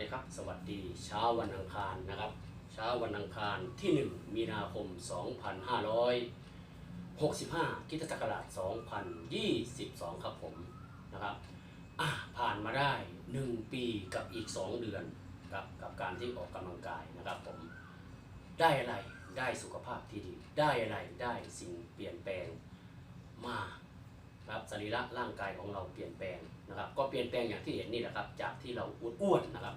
ดีครับ สวัสดีเช้าวันอังคารนะครับ เช้าวันอังคารที่ 1 มีนาคม 2565คริสตศักราช2022 ครับผมนะครับผ่านมาได้ 1 ปีกับอีก 2 เดือนครับกับการที่ออกกำลังกายนะครับผมได้อะไรได้สุขภาพที่ดีได้อะไรได้สิ่งเปลี่ยนแปลงมาครับสรีระร่างกายของเราเปลี่ยนแปลงนะครับ ก็เปลี่ยนแปลงอย่างที่เห็นนี่แหละครับ จากที่เราอ้วนๆนะครับ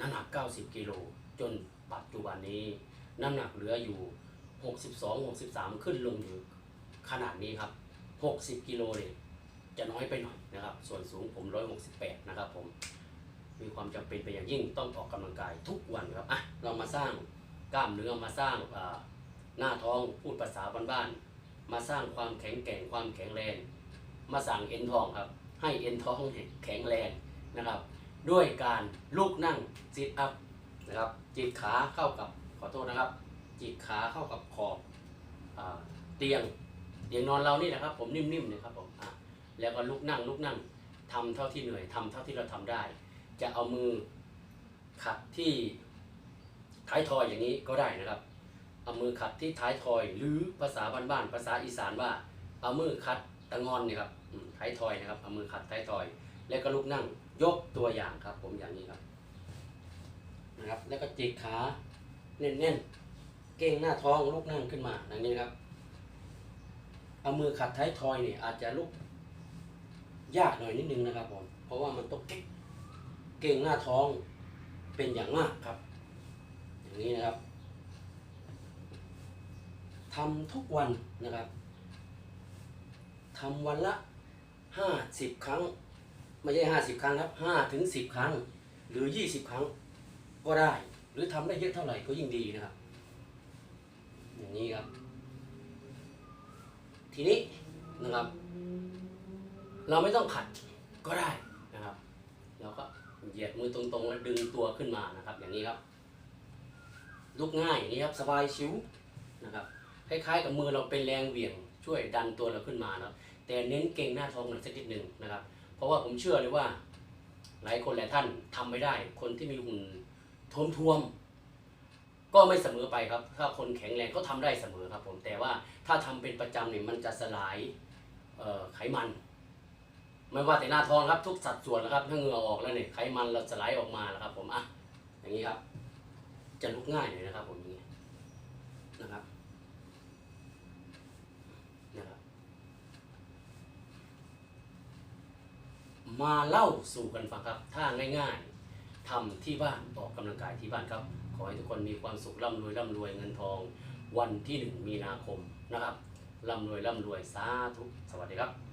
น้ำหนัก 90 กิโลจนปัจจุบันนี้ น้ำหนักเหลืออยู่ 62 63 ขึ้นลงอยู่ขนาดนี้ครับ 60 กิโลเนี่ยจะน้อยไปหน่อยนะครับ ส่วนสูงผม 168 นะครับผม มีความจำเป็นไปอย่างยิ่งต้องออกกำลังกายทุกวันครับ อะ เรามาสร้างกล้ามเนื้อมาสร้างหน้าท้องพูดภาษาบ้านๆ มาสร้างความแข็งแกร่งความแข็งแรง มาสั่งเอ็นทองครับ ให้เอ็นท้องแข็งแรงนะครับ ด้วยการลุกนั่งซิทอัพนะครับจิกขาเข้ากับขอโทษนะครับ จิกขาเข้ากับขอบอาเตียงเตียงนอนเรานี่นะครับ ผมนิ่มๆเนี่ยครับผมอะแล้วก็ลุกนั่งลุกนั่งทำเท่าที่เหนื่อยทำเท่าที่เราทำได้ จะเอามือขัดที่ท้ายทอยอย่างนี้ก็ได้นะครับ เอามือขัดที่ท้ายทอยหรือภาษาบ้านๆภาษาอีสานว่า เอามือขัดตะงอนเนี่ยครับอืมท้ายทอยนะครับเอามือขัดท้ายทอย แล้วก็ลุกนั่งยกตัวอย่างครับ ผมอย่างนี้ครับนะครับ แล้วก็จิกขาแน่นๆเก่งหน้าท้องลุกนั่งขึ้นมาอย่างนี้ครับเอามือขัดท้ายทอยเนี่ยอาจจะลุกยากหน่อยนิดนึงนะครับผมเพราะว่ามันต้องเก่งเก่งหน้าท้องเป็นอย่างมากครับ อย่างนี้นะครับทำทุกวันนะครับทำวันละห้าสิบครั้ง ไม่ใช่ห้าสิบครั้งครับห้าถึงสิบครั้ง หรือยี่สิบครั้งก็ได้ หรือทำได้เยอะเท่าไหร่ก็ยิ่งดีนะครับ อย่างนี้ครับ ทีนี้นะครับ เราไม่ต้องขัดก็ได้นะครับ เราก็เหยียดมือตรงๆ แล้วดึงตัวขึ้นมานะครับ อย่างนี้ครับ ลุกง่ายอย่างนี้ครับสบายชิวนะครับคล้ายๆกับมือเราเป็นแรงเหวี่ยงช่วยดันตัวเราขึ้นมานะครับแต่เน้นเก่งหน้าท้องหน่อยสักนิดหนึ่งนะครับ เพราะว่าผมเชื่อเลยว่า หลายคนหลายท่านทำไม่ได้ คนที่มีหุ่นทวมทวมๆก็ไม่เสมอไปครับ ถ้าคนแข็งแรงก็ทำได้เสมอครับ ผมแต่ว่าถ้าทำเป็นประจำเนี่ยมันจะสลายไขมัน ไม่ว่าแต่หน้าท้องครับ ทุกสัดส่วนนะครับ ถ้าเหงื่อออกแล้วเนี่ยไขมันเราสลายออกมาแล้วครับ ผมอะอย่างนี้ครับ จะลุกง่ายหน่อยนะครับ ผมอย่างนี้นะครับนะครับ มาเล่าสู่กันฟังครับถ้าง่ายๆทำที่บ้านออกกำลังกายที่บ้านครับ ขอให้ทุกคนมีความสุขร่ำรวยร่ำรวยเงินทอง วันที่หนึ่งมีนาคมนะครับร่ำรวยร่ำรวยสาธุสวัสดีครับ